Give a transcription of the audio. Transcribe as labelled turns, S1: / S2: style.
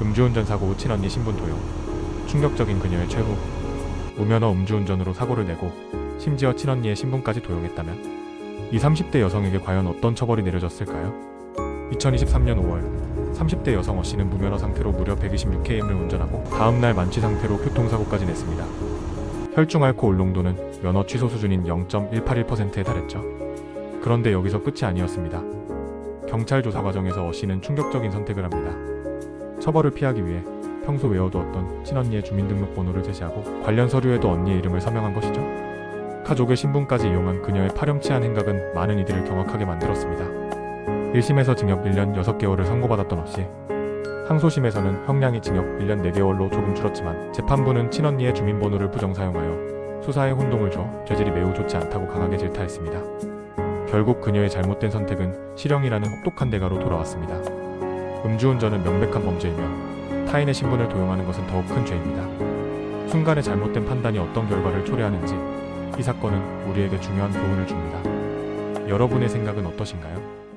S1: 음주운전 사고 후 친언니 신분 도용. 충격적인 그녀의 최후. 무면허 음주운전으로 사고를 내고 심지어 친언니의 신분까지 도용했다면 이 30대 여성에게 과연 어떤 처벌이 내려졌을까요? 2023년 5월 30대 여성 어 씨는 무면허 상태로 무려 126km를 운전하고 다음날 만취 상태로 교통사고까지 냈습니다. 혈중 알코올 농도는 면허 취소 수준인 0.181%에 달했죠. 그런데 여기서 끝이 아니었습니다. 경찰 조사 과정에서 어 씨는 충격적인 선택을 합니다. 처벌을 피하기 위해 평소 외워두었던 친언니의 주민등록번호를 제시하고 관련 서류에도 언니의 이름을 서명한 것이죠. 가족의 신분까지 이용한 그녀의 파렴치한 행각은 많은 이들을 경악하게 만들었습니다. 1심에서 징역 1년 6개월을 선고받았던 어씨 항소심에서는 형량이 징역 1년 4개월로 조금 줄었지만 재판부는 친언니의 주민번호를 부정 사용하여 수사에 혼동을 줘 죄질이 매우 좋지 않다고 강하게 질타했습니다. 결국 그녀의 잘못된 선택은 실형이라는 혹독한 대가로 돌아왔습니다. 음주운전은 명백한 범죄이며 타인의 신분을 도용하는 것은 더욱 큰 죄입니다. 순간의 잘못된 판단이 어떤 결과를 초래하는지 이 사건은 우리에게 중요한 교훈을 줍니다. 여러분의 생각은 어떠신가요?